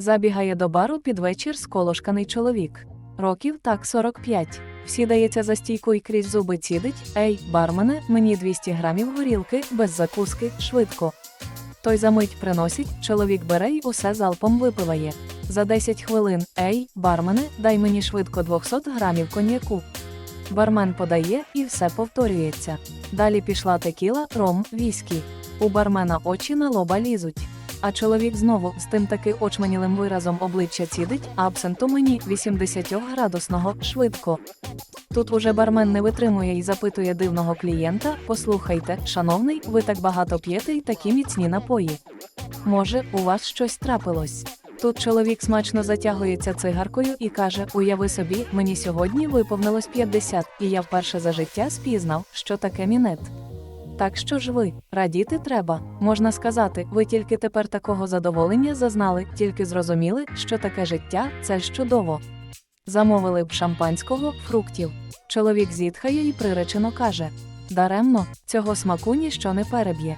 Забігає до бару під вечір сколошканий чоловік. Років так 45. Сідається за стійку і крізь зуби цідить. Ей, бармене, мені 200 грамів горілки, без закуски, швидко. Той за мить приносить, чоловік бере й усе залпом випиває. За 10 хвилин, ей, бармене, дай мені швидко 200 грамів коньяку. Бармен подає і все повторюється. Далі пішла текіла, ром, віскі. У бармена очі на лоба лізуть. А чоловік знову з тим таки очманілим виразом обличчя цідить, а абсенту мені 80 градусного швидко. Тут уже бармен не витримує і запитує дивного клієнта: Послухайте, шановний, ви так багато п'єте й такі міцні напої. Може, у вас щось трапилось? Тут чоловік смачно затягується цигаркою і каже: Уяви собі, мені сьогодні виповнилось 50, і я вперше за життя спізнав, що таке мінет. Так що ж ви, радіти треба. Можна сказати, ви тільки тепер такого задоволення зазнали, тільки зрозуміли, що таке життя це чудово. Замовили б шампанського, фруктів. Чоловік зітхає і приречено каже: Даремно, цього смаку ніщо не переб'є.